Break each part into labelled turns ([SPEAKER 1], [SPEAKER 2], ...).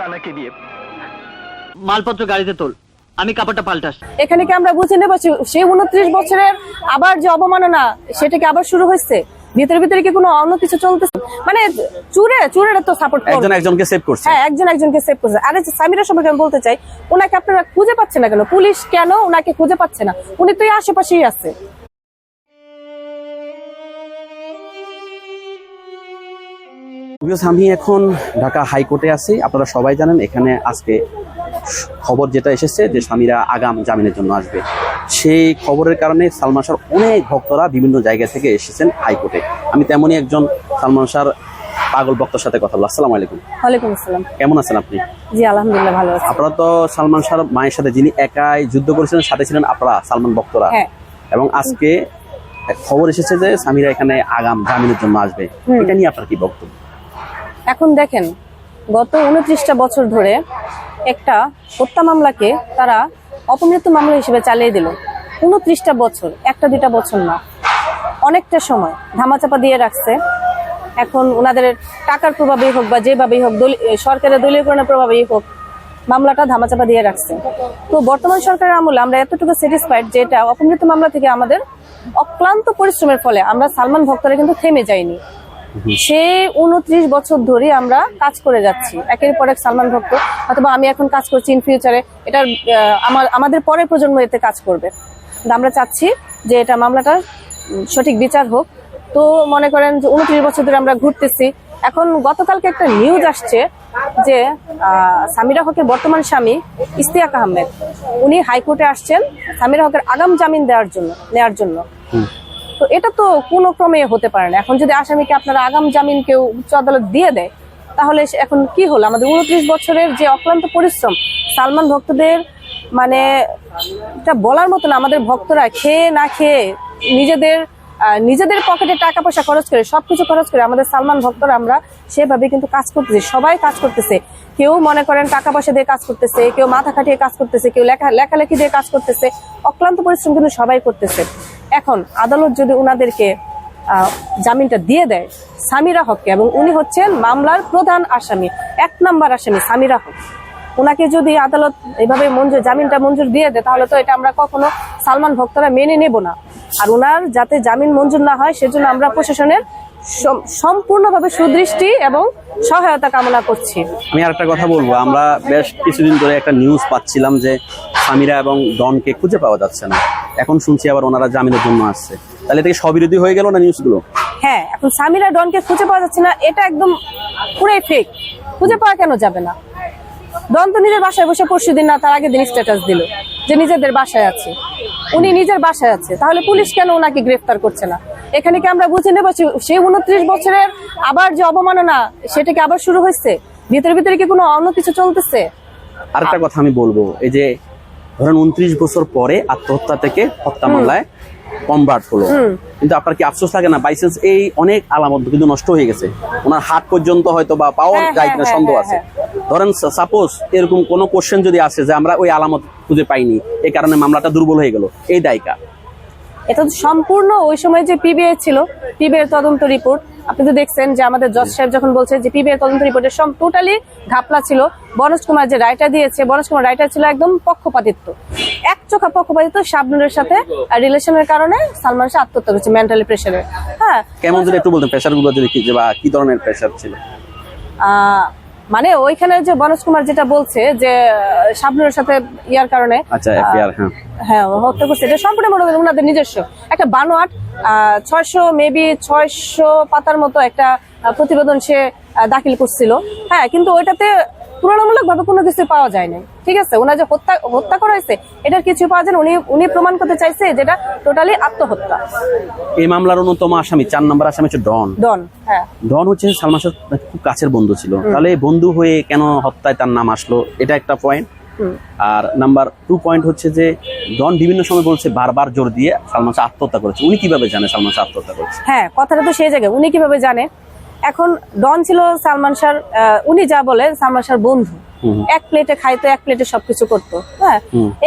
[SPEAKER 1] রানাকে দিয়ে।
[SPEAKER 2] মালপত্র গাড়িতে তোল। আমি কাপড়টা পাল্টাস।
[SPEAKER 3] এখানে কি আমরা বুঝে নেব সে- সেই উনত্রিশ বছরের আবার যে অবমাননা সেটা কি আবার শুরু হয়েছে? ভিতরে ভিতরে কি কোনো অন্য কিছু চলতেছে? মানে চুরে চুরের তো সাপোর্ট
[SPEAKER 4] একজন একজনকে সেভ করছে।
[SPEAKER 3] হ্যাঁ একজন একজনকে সেভ করছে। আরে সামিরা সম্পর্কে আমি বলতে চাই ওনাকে আপনারা খুঁজে পাচ্ছেন না কেন? পুলিশ কেন ওনাকে খুঁজে পাচ্ছে না? উনি তো এই আশেপাশেই আছে।
[SPEAKER 4] Because আমি এখন ঢাকা হাইকোর্টে আছি। আপনারা সবাই জানেন এখানে আজকে খবর যেটা এসেছে যে স্বামীরা আগাম জামিনের জন্য আসবে। সেই খবরের কারণে সালমান শাহর অনেক ভক্তরা বিভিন্ন জায়গা থেকে এসেছেন হাইকোর্টে। আমি তেমনই একজন সালমান শাহর পাগল ভক্তর সাথে কথা বলব। আসসালামু আলাইকুম।
[SPEAKER 3] ওয়ালাইকুম আসসালাম।
[SPEAKER 4] কেমন আছেন আপনি?
[SPEAKER 3] জি আলহামদুলিল্লাহ ভালো আছি।
[SPEAKER 4] আপনারা তো সালমান শাহর মায়ের সাথে যিনি একাই যুদ্ধ করেছিলেন সাথে ছিলেন আপনারা সালমান ভক্তরা।
[SPEAKER 3] হ্যাঁ।
[SPEAKER 4] এবং আজকে খবর এসেছে যে স্বামীরা এখানে আগাম জামিনের জন্য আসবে। এটা নিয়ে আপনার কি বক্তব্য?
[SPEAKER 3] এখন দেখেন, গত উনত্রিশটা বছর ধরে একটা হত্যা মামলাকে তারা অপমৃত্যু মামলা হিসেবে চালিয়ে দিল। উনত্রিশটা বছর, একটা দুইটা বছর না। অনেকটা সময় ধামাচাপা দিয়ে রাখছে। এখন ওনাদের টাকার প্রভাবেই হোক বা যেভাবেই হোক সরকারের দলীয়করণের প্রভাবেই হোক, মামলাটা ধামাচাপা দিয়ে রাখছে। তো বর্তমান সরকারের আমলে আমরা এতটুকু স্যাটিসফাইড যে এটা অপমৃত্যু মামলা থেকে আমাদের অক্লান্ত পরিশ্রমের ফলে আমরা সালমান ভক্তরা কিন্তু থেমে যাইনি। সে উনত্রিশ বছর ধরে আমরা কাজ করে যাচ্ছি। একের পর এক সালমান ভক্ত অথবা আমি এখন কাজ করছি ইন ফিউচারে এটার আমার আমাদের পরের প্রজন্ম এতে কাজ করবে। আমরা চাচ্ছি যে এটা মামলাটার উম, সঠিক বিচার হোক। তো মনে করেন যে উনত্রিশ বছর ধরে আমরা ঘুরতেছি। এখন গতকালকে একটা নিউজ আসছে যে সামিরা হকের বর্তমান স্বামী ইস্তিয়াক আহমেদ উনি হাইকোর্টে আসছেন সামিরা হকের আগাম জামিন দেওয়ার জন্য নেওয়ার জন্য। তো এটা তো কোনো ক্রমে হতে পারে না। এখন যদি আসামিকে আপনারা আগাম জামিন কেউ উচ্চ আদালত দিয়ে দেয়, তাহলে এখন কি হলো? আমাদের উনত্রিশ বছরের যে অক্লান্ত পরিশ্রম, সালমান ভক্তদের মানে এটা বলার মতো না, আমাদের ভক্তরা খেয়ে না খেয়ে নিজেদের নিজেদের পকেটে টাকা পয়সা খরচ করে, সবকিছু খরচ করে আমাদের সালমান ভক্তরা আমরা সেভাবে কিন্তু কাজ করতেছি, সবাই কাজ করতেছে। কেউ মনে করেন টাকা পয়সা দিয়ে কাজ করতেছে, কেউ মাথা খাটিয়ে কাজ করতেছে, কেউ লেখা লেখালেখি দিয়ে কাজ করতেছে, অক্লান্ত পরিশ্রম কিন্তু সবাই করতেছে। এখন আদালত যদি উনাদেরকে আহ, জামিনটা দিয়ে দেয় সামিরা হককে এবং উনি হচ্ছেন মামলার প্রধান আসামি এক নাম্বার আসামি সামিরা হক ওনাকে যদি আদালত এভাবে মঞ্জুর জামিনটা মঞ্জুর দিয়ে দেয় তাহলে তো এটা আমরা কখনো সালমান ভক্তরা মেনে নেব না। আর ওনার যাতে জামিন মঞ্জুর না হয় সেজন্য আমরা প্রশাসনের সম্পূর্ণভাবে সুদৃষ্টি এবং সহায়তা কামনা করছি।
[SPEAKER 4] আমি আর একটা কথা বলব আমরা বেশ কিছুদিন ধরে একটা নিউজ পাচ্ছিলাম যে সামিরা এবং ডনকে খুঁজে পাওয়া যাচ্ছে না। এখন শুনছি আবার ওনারা জামিনের জন্য আসছে। তাহলে এটা কি স্ববিরোধী হয়ে গেল না নিউজগুলো?
[SPEAKER 3] হ্যাঁ এখন সামিরা ডনকে খুঁজে পাওয়া যাচ্ছে না এটা একদম পুরাই ফেক খুঁজে পাওয়া কেন যাবে না? ডন তো নিজের বাসায় বসে পরশু দিন না তার আগে দিন স্ট্যাটাস দিল যে নিজেদের বাসায় আছে। উনি নিজের বাসায় আছে তাহলে পুলিশ কেন ওনাকে গ্রেফতার করছে না? এখানে কি আমরা বুঝে নেব সে- সেই উনত্রিশ বছরের আবার যে অবমাননা সেটা কি আবার শুরু হয়েছে? ভিতরে ভিতরে কি কোনো অন্য কিছু চলতেছে?
[SPEAKER 4] আরেকটা কথা আমি বলব এই যে ধরেন উনত্রিশ বছর পরে আত্মহত্যা থেকে হত্যা মামলায় কনভার্ট হলো। কিন্তু আপনার কি আফসোস লাগে না? বাইসেন্স এই অনেক আলামত কিন্তু নষ্ট হয়ে গেছে। ওনার হাত পর্যন্ত হয়তো বা পাওয়া
[SPEAKER 3] হ্যাঁ,
[SPEAKER 4] যায়
[SPEAKER 3] হ্যাঁ,
[SPEAKER 4] কিনা
[SPEAKER 3] হ্যাঁ,
[SPEAKER 4] সন্দেহ
[SPEAKER 3] হ্যাঁ,
[SPEAKER 4] আছে। ধরেন সাপোজ এরকম কোনো কোশ্চেন যদি আসে যে আমরা ওই আলামত খুঁজে পাইনি এই কারণে মামলাটা দুর্বল হয়ে গেল এই দায়িকা।
[SPEAKER 3] এটা সম্পূর্ণ ওই সময় যে পিবিআই ছিল পিবিআই তদন্ত রিপোর্ট আপনি তো দেখছেন যে আমাদের জজ সাহেব যখন বলছে যে পিবিআই তদন্ত রিপোর্টের সব টোটালি ঘাপলা ছিল। বনজ কুমার যে রায়টা দিয়েছে বনজ কুমার রায়টা ছিল একদম পক্ষপাতিত্ব। এক চোখা পক্ষপাতিত্ব শাবনুরের সাথে রিলেশনের কারণে সালমান শাহ আত্মহত্যা করেছে মেন্টালি প্রেশারে হ্যাঁ।
[SPEAKER 4] কেমন যদি একটু বলতেন প্রেশারগুলো কি যে বা কি ধরনের প্রেশার ছিল?
[SPEAKER 3] আহ, মানে ওইখানে যে বনজ কুমার যেটা বলছে যে আহ, শাবনুরের সাথে ইয়ার কারণে
[SPEAKER 4] আচ্ছা হ্যাঁ।
[SPEAKER 3] হ্যাঁ হত্যা করছে। এটা সম্পূর্ণ মনে করেন ওনাদের নিজস্ব। একটা বানোয়াট ছয়শো মেবি ছয়শো পাতার মতো একটা প্রতিবেদন সে দাখিল করছিল। হ্যাঁ কিন্তু ওইটাতে তুলনামূলক ভাবে কোনো কিছু পাওয়া যায় নাই ঠিক আছে? ওনার যে হত্যা হত্যা করা হয়েছে এটার কিছু পাওয়া যায়। উনি উনি প্রমাণ করতে চাইছে যেটা টোটালি আত্মহত্যা।
[SPEAKER 4] এই মামলার অন্যতম আসামি চার নম্বর আসামি হচ্ছে ডন।
[SPEAKER 3] ডন হ্যাঁ।
[SPEAKER 4] ডন হচ্ছে সালমান শাহ খুব কাছের বন্ধু ছিল। তাহলে এই বন্ধু হয়ে কেন হত্যায় তার নাম আসলো? এটা একটা পয়েন্ট আর নাম্বার টু পয়েন্ট হচ্ছে যে ডন বিভিন্ন সময় বলছে বারবার জোর দিয়ে সালমান শাহ আত্মহত্যা করেছে। উনি কীভাবে জানে সালমান শাহ আত্মহত্যা করেছে?
[SPEAKER 3] হ্যাঁ কথাটা তো সেই জায়গায়। উনি কীভাবে জানে? এখন ডন ছিল সালমান শাহর উনি যা বলে সালমান শাহর বন্ধু। এক প্লেটে খাইতো এক প্লেটে সবকিছু করতো হ্যাঁ?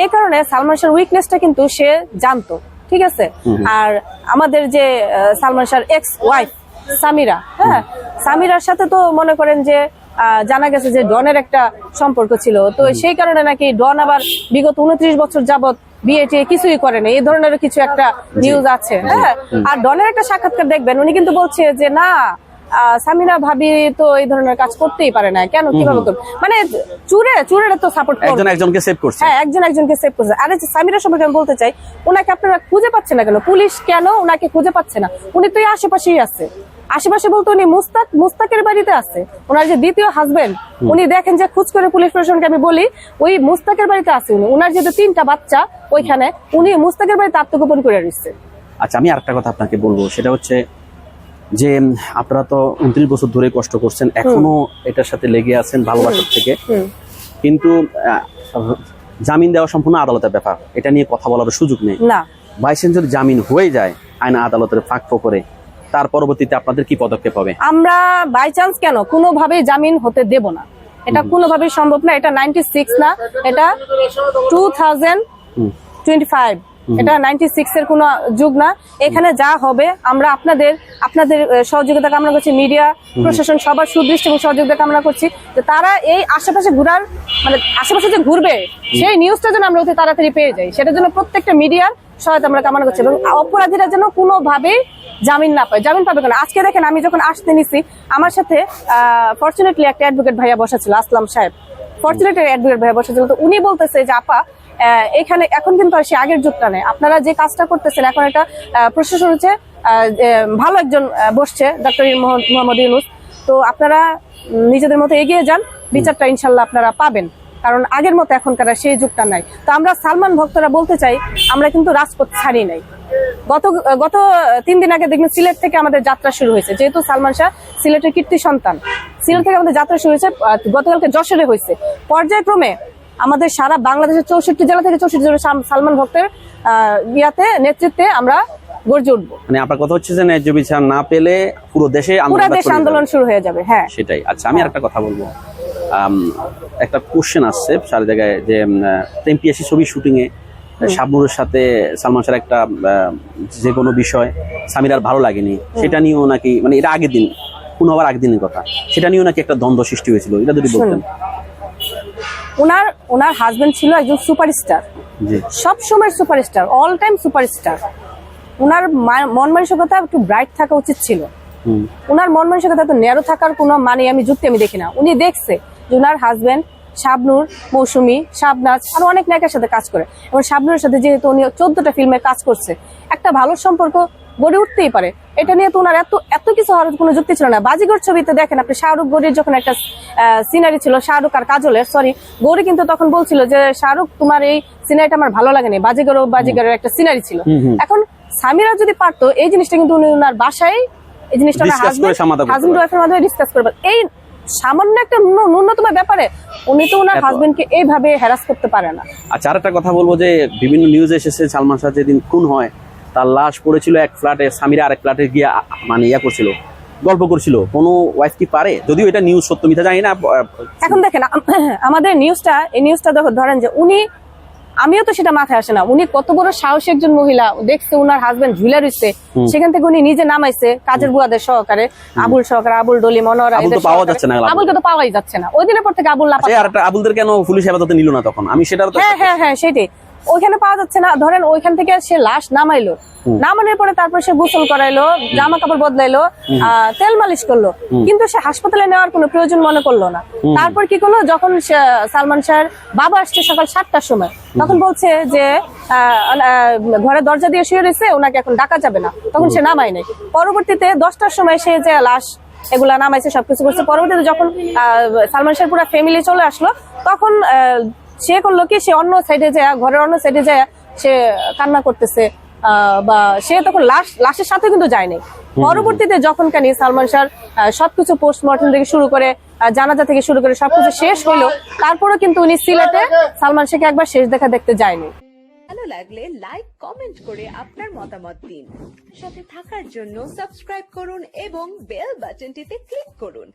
[SPEAKER 3] এই কারণে সালমান শাহর উইকনেসটা কিন্তু সে জানতো ঠিক আছে? আর আমাদের যে সালমান শাহর এক্স ওয়াইফ সামিরা হ্যাঁ? সামিরার সাথে তো মনে করেন যে জানা গেছে যে ডনের একটা সম্পর্ক ছিল। তো সেই কারণে নাকি ডন আবার বিগত উনত্রিশ বছর যাবত বিয়ে টিয়ে কিছুই করে না এই ধরনের কিছু একটা নিউজ আছে হ্যাঁ? আর ডনের একটা সাক্ষাৎকার দেখবেন উনি কিন্তু বলছে যে না সামিনা ভাবি তো এই ধরনের কাজ করতেই পারে না। কেন? কীভাবে করবে? মানে চুরে চুরে তো সাপোর্ট
[SPEAKER 4] একজন একজনকে সেভ করছে।
[SPEAKER 3] হ্যাঁ একজন একজনকে সেভ করছে। আরে যে সামিরা সম্পর্কে আমি বলতে চাই ওনাকে আপনারা খুঁজে পাচ্ছেন না কেন? পুলিশ কেন ওনাকে খুঁজে পাচ্ছে না? উনি তো এই আশেপাশেই আছে। আশেপাশে বলতে উনি মুস্তাক মুস্তাকের বাড়িতে আছে। ওনার যে দ্বিতীয় হাজবেন্ড উনি দেখেন যে খুঁজ করে পুলিশ প্রশাসনকে আমি বলি ওই মুস্তাকের বাড়িতে আছে উনি। ওনার যেহেতু তিনটা বাচ্চা ওইখানে উনি মুস্তাকের বাড়িতে আত্মগোপন করে রয়েছে।
[SPEAKER 4] আচ্ছা আমি আরেকটা কথা আপনাকে বলব। সেটা হচ্ছে যে আপনারা তো উনত্রিশ বছর ধরে কষ্ট করছেন এখনও এটার সাথে লেগে আছেন ভালোবাসার থেকে। কিন্তু জামিন দেওয়া সম্পূর্ণ আদালতের ব্যাপার। এটা নিয়ে কথা বলার সুযোগ নেই।
[SPEAKER 3] না।
[SPEAKER 4] বাইসেন যদি জামিন হয়ে যায় আইন আদালতের ফাঁক ফোকরে। তার পরবর্তীতে আপনাদের কি পদক্ষেপ হবে?
[SPEAKER 3] আমরা বাই চান্স কেন? কোনোভাবেই জামিন হতে দেব না। এটা কোনোভাবেই সম্ভব না। এটা নাইনটি সিক্স না। এটা টু থাউজেন্ড টোয়েন্টি ফাইভ এটা নাইনটি সিক্স এর কোনো যুগ না। এখানে যা হবে আমরা আপনাদের আপনাদের সহযোগিতা কামনা করছি মিডিয়া প্রশাসন সবার সুদৃষ্টি এবং সহযোগিতা কামনা করছি যে তারা এই আশেপাশে ঘুরার মানে আশেপাশে যে ঘুরবে সেই নিউজটা যেন আমরা অতি তাড়াতাড়ি পেয়ে যাই। সেটার জন্য প্রত্যেকটা মিডিয়ার সহায়তা আমরা কামনা করছি এবং অপরাধীরা যেন কোনোভাবেই জামিন না পায়। জামিন পাবে কেন? আজকে দেখেন আমি যখন আসতে নিছি আমার সাথে ফর্চুনেটলি একটা অ্যাডভোকেট ভাইয়া বসা ছিল আসলাম সাহেব। ফর্চুনেটলি অ্যাডভোকেট ভাইয়া বসা ছিল। তো উনি বলতেছে যে আপা এখানে এখন কিন্তু আর সে আগের যুগটা নেই। আপনারা যে কাজটা করতেছেন, এখন একটা প্রশাসন হচ্ছে ভালো একজন বসছে ডক্টর মোহাম্মদ ইউনুস। তো আপনারা নিজেদের মতো এগিয়ে যান, বিচারটা ইনশাল্লাহ আপনারা পাবেন। কারণ আগের মতো এখনকার সেই যুগটা নাই। তো আমরা সালমান ভক্তরা বলতে চাই, আমরা কিন্তু রাজপথ ছাড়ি নাই। গত গত তিন দিন আগে দেখবেন সিলেট থেকে আমাদের যাত্রা শুরু হয়েছে। যেহেতু সালমান শাহ সিলেটের কীর্তি সন্তান। সিলেট থেকে আমাদের যাত্রা শুরু হয়েছে গতকালকে যশোরে হয়েছে। পর্যায়ক্রমে আমাদের সারা বাংলাদেশের চৌষট্টি জেলা থেকে চৌষট্টি জেলা সালমান ভক্তের ইয়াতে নেতৃত্বে আমরা গর্জে উঠবো।
[SPEAKER 4] মানে আপনার কথা হচ্ছে যে ন্যায্য বিচার না পেলে পুরো দেশে
[SPEAKER 3] পুরা দেশ আন্দোলন শুরু হয়ে যাবে হ্যাঁ।
[SPEAKER 4] সেটাই। আচ্ছা আমি আরেকটা কথা বলব। একটা কোশ্চেন আসছে সারা জায়গায় যে ছবি শুটিং এ শাবনুরের সাথে সালমান একটা যে কোনো বিষয় সামিরার ভালো লাগেনি সেটা নিয়েও নাকি মানে এটা আগের দিন কোন হবার আগের দিনের কথা সেটা নিয়েও নাকি একটা দ্বন্দ্ব সৃষ্টি হয়েছিল এটা যদি বলতেন।
[SPEAKER 3] ওনার ওনার হাজবেন্ড ছিল একজন সুপারস্টার সব সময় সুপারস্টার অল টাইম সুপারস্টার ওনার মন মানসিকতা একটু ব্রাইট থাকা উচিত ছিল। ওনার মন মানসিকতা তো ন্যারো থাকার কোনো মানে আমি যুক্তি আমি দেখি না। উনি দেখছে যে ওনার হাজবেন্ড শাবনুর মৌসুমী শাবনাজ আরও অনেক নায়কের সাথে কাজ করে। এবং শাবনুরের সাথে যেহেতু উনি চোদ্দটা ফিল্মে কাজ করছে একটা ভালো সম্পর্ক গড়ে উঠতেই পারে। এটা নিয়ে তো ওনার এত এত কিছু হওয়ার কোনো যুক্তি ছিল না। বাজিগর ছবিতে দেখেন আপনি শাহরুখ গৌরীর যখন একটা সিনারি ছিল শাহরুখ আর কাজলের সরি গৌরী কিন্তু তখন বলছিল যে শাহরুখ তোমার এই সিনারিটা আমার ভালো লাগেনি। বাজিগর ও বাজিগরের একটা সিনারি ছিল। এখন সামিরা যদি পারতো এই জিনিসটা কিন্তু উনি ওনার বাসায় এই জিনিসটা হাজবেন্ড ওয়াইফের মাধ্যমে ডিসকাস করবে। এই সামান্য একটা ন্যূন- ন্যূনতম ব্যাপারে উনি তো ওনার হাজবেন্ডকে এইভাবে হ্যারাস করতে পারে না।
[SPEAKER 4] আচ্ছা আরেকটা কথা বলব যে বিভিন্ন নিউজ এসেছে সালমান শাহ যেদিন খুন হয় তার লাশ পড়েছিল এক ফ্ল্যাটে স্বামীরা আরেক ফ্ল্যাটে গিয়ে মানে ইয়া করছিল গল্প করছিল। কোনো ওয়াইফ কি পারে? যদিও এটা নিউজ সত্য মিথ্যা জানি না
[SPEAKER 3] এখন দেখেন আমাদের নিউজটা এই নিউজটা দেখো- ধরেন যে উনি আমিও তো সেটা মাথায় আসে না উনি কত বড় সাহসী একজন মহিলা দেখছে উনার হাজবেন্ড ঝুলে রয়েছে সেখান থেকে উনি নিজে নামাইছে কাজের বুয়াদের সহকারে আবুল সহকারে আবুল ডলি মনোরা
[SPEAKER 4] পাওয়া যাচ্ছে না, আবুল।
[SPEAKER 3] আবুলকে তো পাওয়াই যাচ্ছে না। ওই দিনের পর থেকে আবুল
[SPEAKER 4] আচ্ছা আবুলদের কেন পুলিশ হেফাজতে নিল না তখন? আমি সেটা তো
[SPEAKER 3] হ্যাঁ হ্যাঁ হ্যাঁ সেটাই। ওইখানে পাওয়া যাচ্ছে না। ধরেন ওইখান থেকে সে লাশ নামাইলো। নামানোর পরে তারপর সে গোসল করাইলো জামা কাপড় বদলাইলো তেল মালিশ করল। কিন্তু সে হাসপাতালে নেওয়ার কোনো প্রয়োজন মনে করল না। তারপর কি করল? যখন সালমান শাহের বাবা আসছে সকাল সাতটার সময় তখন বলছে যে ঘরে দরজা দিয়ে শুয়ে রয়েছে ওনাকে এখন ডাকা যাবে না। তখন সে নামাই নাই। পরবর্তীতে দশটার সময় সে যে লাশ এগুলা নামাইছে সবকিছু করছে। পরবর্তীতে যখন আহ, সালমান শাহের পুরো ফ্যামিলি চলে আসলো তখন আহ, সে করল কি সে অন্য সাইডে যায় ঘরের অন্য সাইডে যায় সে কান্না করতেছে আহ, বা সে তখন লাশ লাশের সাথে কিন্তু যায়নি পরবর্তীতে যখন কানি সালমান শাহ সবকিছু পোস্টমর্টম থেকে শুরু করে জানাজা থেকে শুরু করে সবকিছু শেষ হলো তারপরেও কিন্তু উনি সিলেটে সালমান শাহকে একবার শেষ দেখা দেখতে যায়নি।
[SPEAKER 1] ভালো লাগলে লাইক কমেন্ট করে আপনার মতামত দিন। সাথে থাকার জন্য সাবস্ক্রাইব করুন এবং বেল বাটনটিতে ক্লিক করুন।